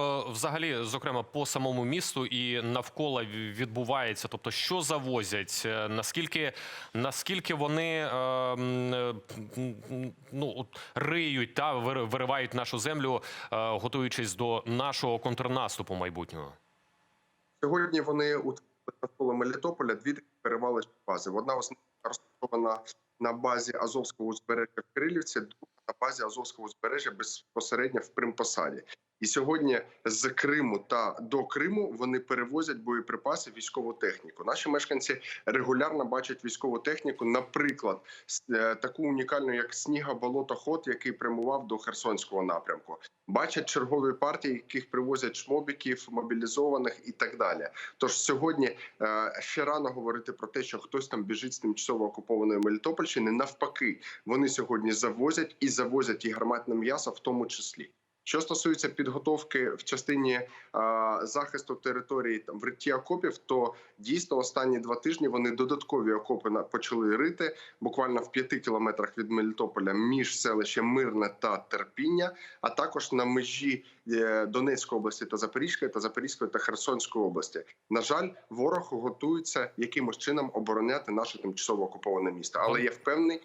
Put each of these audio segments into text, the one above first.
Е, Взагалі, зокрема, по самому місту і навколо відбувається. Тобто, що завозять? Е, Наскільки наскільки вони е, е, ну риють та виривають нашу землю, е, готуючись до нашого контрнаступу майбутнього? Сьогодні вони утворили навколо Мелітополя дві перевалочні бази. Одна розташована на базі Азовського узбережжя в Кирилівці, друга на базі Азовського узбережжя безпосередньо в Примпосаді. І сьогодні з Криму та до Криму вони перевозять боєприпаси, військову техніку. Наші мешканці регулярно бачать військову техніку, наприклад, е, таку унікальну, як снігоболотоход, який прямував до Херсонського напрямку. Бачать чергові партії, яких привозять шмобіків, мобілізованих і так далі. Тож сьогодні е, ще рано говорити про те, що хтось там біжить з тимчасово окупованої Мелітопольщини. Навпаки, вони сьогодні завозять і завозять і гарматне м'ясо, в тому числі. Що стосується підготовки в частині е, захисту території там вритті окопів, то дійсно останні два тижні вони додаткові окопи на- почали рити буквально в п'яти кілометрах від Мелітополя між селищем Мирне та Терпіння, а також на межі е, Донецької області та Запорізької та Запорізької та Херсонської області. На жаль, ворог готується якимось чином обороняти наше тимчасово окуповане місто. Але я впевнений,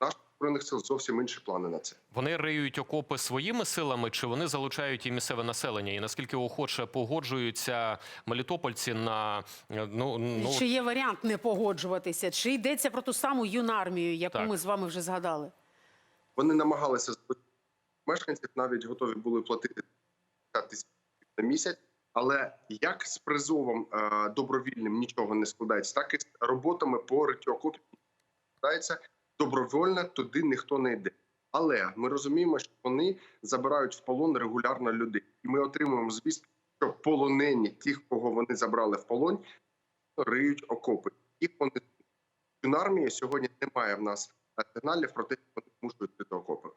наших збройних сил зовсім інші плани на це. Вони риють окопи своїми силами, чи вони залучають і місцеве населення? І наскільки охоче погоджуються мелітопольці на е, ну ну Чи є варіант не погоджуватися? Чи йдеться про ту саму юнармію, яку Так. ми з вами вже згадали? Вони намагалися збити мешканців, навіть готові були платити тисяч на місяць. Але як з призовом е, добровільним нічого не складається, так і з роботами по риттю окопів складається добровольно, туди ніхто не йде. Але ми розуміємо, що вони забирають в полон регулярно людей, і ми отримуємо звістку, що полонені тих, кого вони забрали в полон, риють окопи. Їх вони армії сьогодні немає в нас сигналів про те, що вони змушують до окопи.